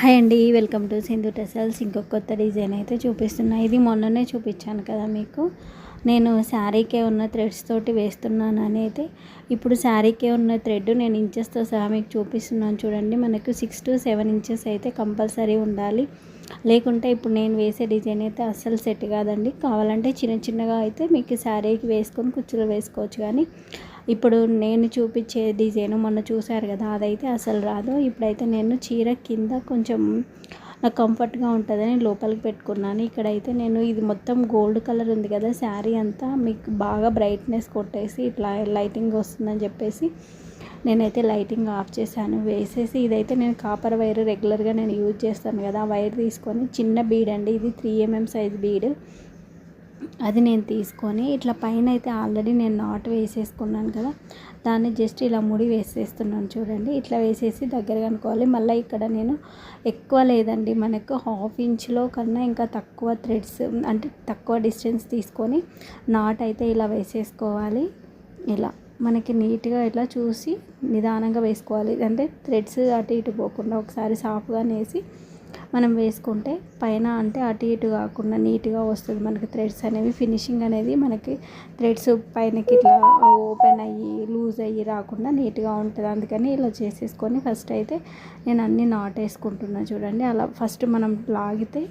Hi అండి welcome to Sindhu tassels. ఇంకొక కొత్త డిజైన్ అయితే చూపిస్తున్నా. ఇది మొన్ననే చూపించాను కదా మీకు. నేను శారీకే ఉన్న థ్రెడ్స్ తోటి వేస్తున్నాను అనేది. ఇప్పుడు శారీకే ఉన్న థ్రెడ్ నేను ఇంచెస్తో సహా మీకు చూపిస్తున్నాను చూడండి. మనకు సిక్స్ టు సెవెన్ ఇంచెస్ అయితే కంపల్సరీ ఉండాలి. లేకుంటే ఇప్పుడు నేను వేసే డిజైన్ అయితే అస్సలు సెట్ కాదండి. కావాలంటే చిన్న చిన్నగా అయితే మీకు శారీకి వేసుకొని కుచ్చులు వేసుకోవచ్చు కానీ ఇప్పుడు నేను చూపించే డిజైన్ మొన్న చూశారు కదా అదైతే అసలు రాదు. ఇప్పుడైతే నేను చీర కింద కొంచెం నాకు కంఫర్ట్గా ఉంటుందని లోపలికి పెట్టుకున్నాను. ఇక్కడైతే నేను ఇది మొత్తం గోల్డ్ కలర్ ఉంది కదా శారీ అంతా మీకు బాగా బ్రైట్నెస్ కొట్టేసి ఇట్లా లైటింగ్ వస్తుందని చెప్పేసి నేనైతే లైటింగ్ ఆఫ్ చేశాను. వేసేసి ఇదైతే నేను కాపర్ వైర్ రెగ్యులర్గా నేను యూజ్ చేస్తాను కదా ఆ వైర్ తీసుకొని చిన్న బీడ్ అండి ఇది త్రీ ఎంఎం సైజ్ బీడ్. అది నేను తీసుకొని ఇట్లా పైన అయితే ఆల్రెడీ నేను నాట్ వేసేసుకున్నాను కదా దాన్ని జస్ట్ ఇలా ముడి వేసేస్తున్నాను చూడండి. ఇట్లా వేసేసి దగ్గర అనుకోవాలి మళ్ళీ ఇక్కడ నేను ఎక్కువ లేదండి మనకు హాఫ్ ఇంచ్లో కన్నా ఇంకా తక్కువ థ్రెడ్స్ అంటే తక్కువ డిస్టెన్స్ తీసుకొని నాట్ అయితే ఇలా వేసేసుకోవాలి. ఇలా మనకి నీట్గా ఇట్లా చూసి నిదానంగా వేసుకోవాలి. అంటే థ్రెడ్స్ అటు ఇటు పోకుండా ఒకసారి సాఫ్గా నేసి మనం వేసుకుంటే పైన అంటే అటు ఇటు కాకుండా నీట్గా వస్తుంది. మనకి థ్రెడ్స్ అనేవి ఫినిషింగ్ అనేది మనకి థ్రెడ్స్ పైనకి ఇట్లా ఓపెన్ అయ్యి లూజ్ అయ్యి రాకుండా నీట్గా ఉంటుంది. అందుకని ఇలా చేసేసుకొని ఫస్ట్ అయితే నేను అన్నీ నాట్ వేసుకుంటున్నాను చూడండి. అలా ఫస్ట్ మనం లాగితే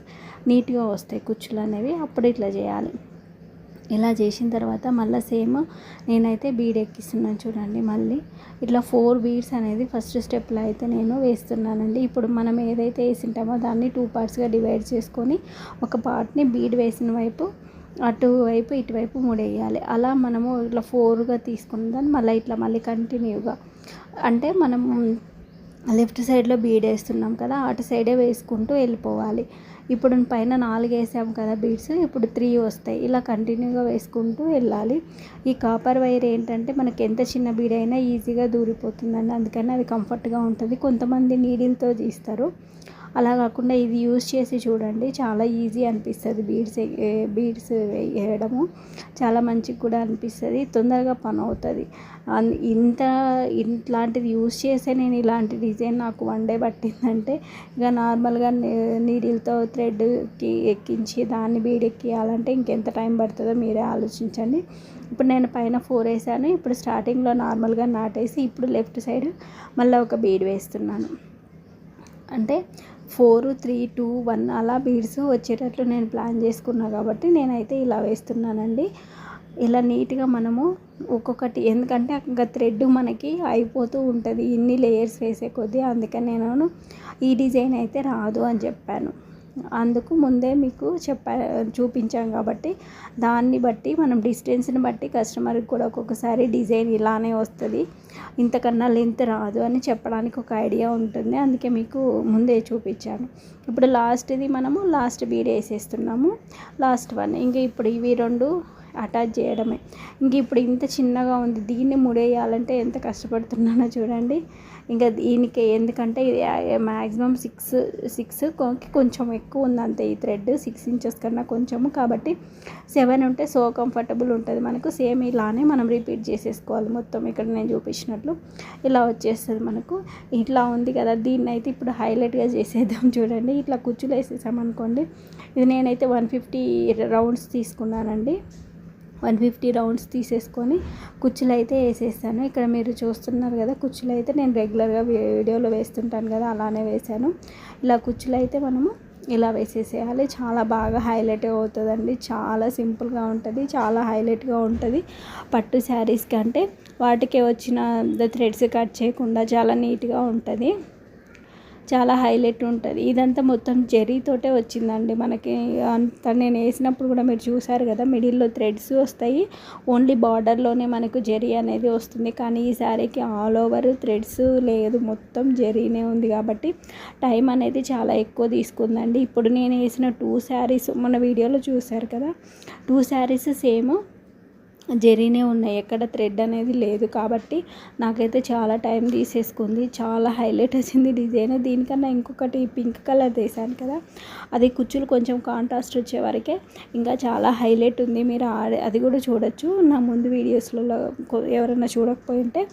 నీట్గా వస్తాయి కుచ్చులు అనేవి. అప్పుడు ఇట్లా చేయాలి. ఇలా చేసిన తర్వాత మళ్ళీ సేమ్ నేనైతే బీడ్ ఎక్కిస్తున్నాను చూడండి మళ్ళీ. ఇట్లా ఫోర్ బీడ్స్ అనేది ఫస్ట్ స్టెప్లో అయితే నేను వేస్తున్నానండి. ఇప్పుడు మనం ఏదైతే వేసింటామో దాన్ని టూ పార్ట్స్గా డివైడ్ చేసుకొని ఒక పార్ట్ని బీడ్ వేసిన వైపు అటువైపు ఇటువైపు మూడేయాలి. అలా మనము ఇట్లా ఫోర్గా తీసుకున్న దాన్ని మళ్ళీ ఇట్లా మళ్ళీ కంటిన్యూగా. అంటే మనం లెఫ్ట్ సైడ్లో బీడ్ వేస్తున్నాం కదా అటు సైడే వేసుకుంటూ వెళ్ళిపోవాలి. ఇప్పుడు పైన నాలుగు వేసాము కదా బీడ్స్ ఇప్పుడు త్రీ వస్తాయి. ఇలా కంటిన్యూగా వేసుకుంటూ వెళ్ళాలి. ఈ కాపర్ వైర్ ఏంటంటే మనకి ఎంత చిన్న బీడ్ అయినా ఈజీగా దూరిపోతుందండి. అందుకని అది కంఫర్ట్గా ఉంటుంది. కొంతమంది నీడిల్తో తీస్తారు అలా కాకుండా ఇది యూజ్ చేసి చూడండి. చాలా ఈజీ అనిపిస్తుంది బీడ్స్ బీడ్స్ వేయడము. చాలా మంచిగా కూడా అనిపిస్తుంది. తొందరగా పని అవుతుంది. ఇంత ఇట్లాంటిది యూజ్ చేసే నేను ఇలాంటి డిజైన్ నాకు వన్ డే పట్టిందంటే ఇక నార్మల్గా నీడిల్తో థ్రెడ్కి ఎక్కించి దాన్ని బీడ్ ఎక్కియాలంటే ఇంకెంత టైం పడుతుందో మీరే ఆలోచించండి. ఇప్పుడు నేను పైన ఫోర్ వేసాను. ఇప్పుడు స్టార్టింగ్లో నార్మల్గా నాటేసి ఇప్పుడు లెఫ్ట్ సైడ్ మళ్ళీ ఒక బీడ్ వేస్తున్నాను. అంటే ఫోర్ త్రీ టూ వన్ అలా బీడ్స్ వచ్చేటట్లు నేను ప్లాన్ చేసుకున్నా కాబట్టి నేనైతే ఇలా వేస్తున్నానండి. ఇలా నీట్గా మనము ఒక్కొక్కటి ఎందుకంటే ఇంకా థ్రెడ్ మనకి అయిపోతూ ఉంటుంది. ఇన్ని లేయర్స్ వేసే కొద్దీ అందుకని నేను ఈ డిజైన్ అయితే రాదు అని చెప్పాను. అందుకు ముందే మీకు చెప్పా చూపించాం కాబట్టి దాన్ని బట్టి మనం డిస్టెన్స్ని బట్టి కస్టమర్కి కూడా ఒక్కొక్కసారి డిజైన్ ఇలానే వస్తుంది. ఇంతకన్నా లెంత్ రాదు అని చెప్పడానికి ఒక ఐడియా ఉంటుంది. అందుకే మీకు ముందే చూపించాను. ఇప్పుడు లాస్ట్ది మనము లాస్ట్ బీడ్ వేసేస్తున్నాము. Last one. ఇంకా ఇప్పుడు ఇవి రెండు అటాచ్ చేయడమే. ఇంక ఇప్పుడు ఇంత చిన్నగా ఉంది దీన్ని ముడేయాలంటే ఎంత కష్టపడుతున్నానో చూడండి. ఇంకా దీనికి ఎందుకంటే ఇది మ్యాక్సిమం సిక్స్ సిక్స్ కొంచెం ఎక్కువ ఉంది అంతే ఈ థ్రెడ్ సిక్స్ ఇంచెస్ కన్నా కొంచెము. కాబట్టి సెవెన్ ఉంటే సో కంఫర్టబుల్ ఉంటుంది మనకు. సేమ్ ఇలానే మనం రిపీట్ చేసేసుకోవాలి మొత్తం. ఇక్కడ నేను చూపించినట్లు ఇలా వచ్చేస్తుంది మనకు. ఇట్లా ఉంది కదా దీన్ని అయితే ఇప్పుడు హైలైట్గా చేసేద్దాం చూడండి. ఇట్లా కుచ్చులు వేసేసామనుకోండి ఇది నేనైతే వన్ ఫిఫ్టీ రౌండ్స్ తీసుకున్నానండి. వన్ ఫిఫ్టీ రౌండ్స్ తీసేసుకొని కుచ్చులు అయితే వేసేసాను ఇక్కడ మీరు చూస్తున్నారు కదా కుచ్చులు అయితే నేను రెగ్యులర్గా వీడియోలో వేస్తుంటాను కదా అలానే వేసాను ఇలా కుచ్చులు అయితే మనము ఇలా వేసేసేయాలి. చాలా బాగా హైలైట్ అవుతుందండి. చాలా సింపుల్గా ఉంటుంది చాలా హైలైట్గా ఉంటుంది. పట్టు శారీస్ కంటే వాటికి వచ్చిన థ్రెడ్స్ కట్ చేయకుండా చాలా నీట్గా ఉంటుంది. చాలా హైలైట్ ఉంటుంది. ఇదంతా మొత్తం జరీతోటే వచ్చిందండి మనకి. అంత నేను వేసినప్పుడు కూడా మీరు చూసారు కదా మిడిల్లో థ్రెడ్స్ వస్తాయి. ఓన్లీ బార్డర్లోనే మనకు జరీ అనేది వస్తుంది. కానీ ఈ శారీకి ఆల్ ఓవర్ థ్రెడ్స్ లేదు. మొత్తం జరీనే ఉంది కాబట్టి టైం అనేది చాలా ఎక్కువ తీసుకుందండి. ఇప్పుడు నేను వేసిన టూ శారీస్ మన వీడియోలో చూసారు కదా టూ శారీస్ సేమ్ జరీనే ఉన్నాయి. ఎక్కడ థ్రెడ్ అనేది లేదు కాబట్టి నాకైతే చాలా టైం తీసేసుకుంది. చాలా హైలైట్ వచ్చింది డిజైన్. దీనికన్నా ఇంకొకటి పింక్ కలర్ తీసాను కదా అది కుచ్చులు కొంచెం కాంట్రాస్ట్ వచ్చే వరకే ఇంకా చాలా హైలైట్ ఉంది. మీరు అది కూడా చూడొచ్చు. నా ముందు వీడియోస్లలో ఎవరైనా చూడకపోయింటే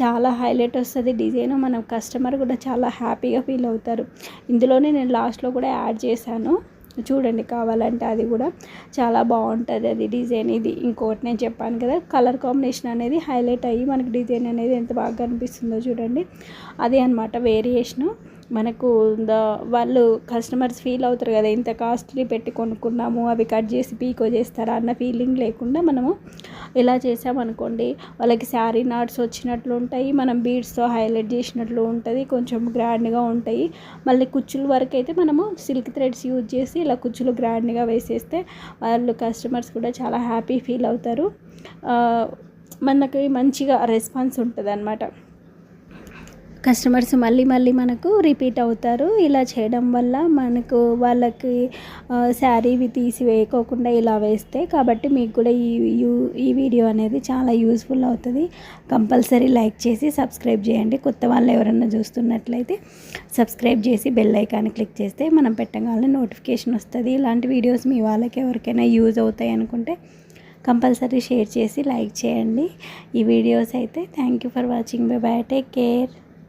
చాలా హైలైట్ వస్తుంది డిజైన్. మనం కస్టమర్ కూడా చాలా హ్యాపీగా ఫీల్ అవుతారు. ఇందులోనే నేను లాస్ట్లో కూడా యాడ్ చేశాను. చూడండి కావాలంటే అది కూడా చాలా బాగుంటుంది అది డిజైన్. ఇది ఇంకోటి నేను చెప్పాను కదా కలర్ కాంబినేషన్ అనేది హైలైట్ అయ్యి మనకి డిజైన్ అనేది ఎంత బాగా కనిపిస్తుందో చూడండి. అదే అనమాట వేరియేషను మనకు వాళ్ళు కస్టమర్స్ ఫీల్ అవుతారు కదా ఇంత కాస్ట్లీ పెట్టి కొనుక్కున్నాము అవి కట్ చేసి పీకో చేస్తారా అన్న ఫీలింగ్ లేకుండా మనము ఇలా చేసామనుకోండి. వాళ్ళకి శారీ నాట్స్ వచ్చినట్లు ఉంటాయి మనం బీడ్స్తో హైలైట్ చేసినట్లు ఉంటుంది కొంచెం గ్రాండ్గా ఉంటాయి. మళ్ళీ కుచ్చుల వరకు అయితే మనము సిల్క్ థ్రెడ్స్ యూజ్ చేసి ఇలా కుచ్చులు గ్రాండ్గా వేసేస్తే వాళ్ళు కస్టమర్స్ కూడా చాలా హ్యాపీ ఫీల్ అవుతారు. మనకి మంచిగా రెస్పాన్స్ ఉంటుంది అనమాట కస్టమర్స్ మళ్ళీ మళ్ళీ మనకు రిపీట్ అవుతారు. ఇలా చేయడం వల్ల మనకు వాళ్ళకి శారీవి తీసి వేయకోకుండా ఇలా వేస్తే కాబట్టి మీకు కూడా ఈ యూ ఈ వీడియో అనేది చాలా యూస్ఫుల్ అవుతుంది. కంపల్సరీ లైక్ చేసి సబ్స్క్రైబ్ చేయండి. కొత్త వాళ్ళు ఎవరైనా చూస్తున్నట్లయితే సబ్స్క్రైబ్ చేసి బెల్ ఐకాన్ క్లిక్ చేస్తే మనం పెట్టగానే నోటిఫికేషన్ వస్తుంది. ఇలాంటి వీడియోస్ మీ వాళ్ళకి ఎవరికైనా యూజ్ అవుతాయి అనుకుంటే కంపల్సరీ షేర్ చేసి లైక్ చేయండి. ఈ వీడియోస్ అయితే thank you for watching. Bye bye. Take care.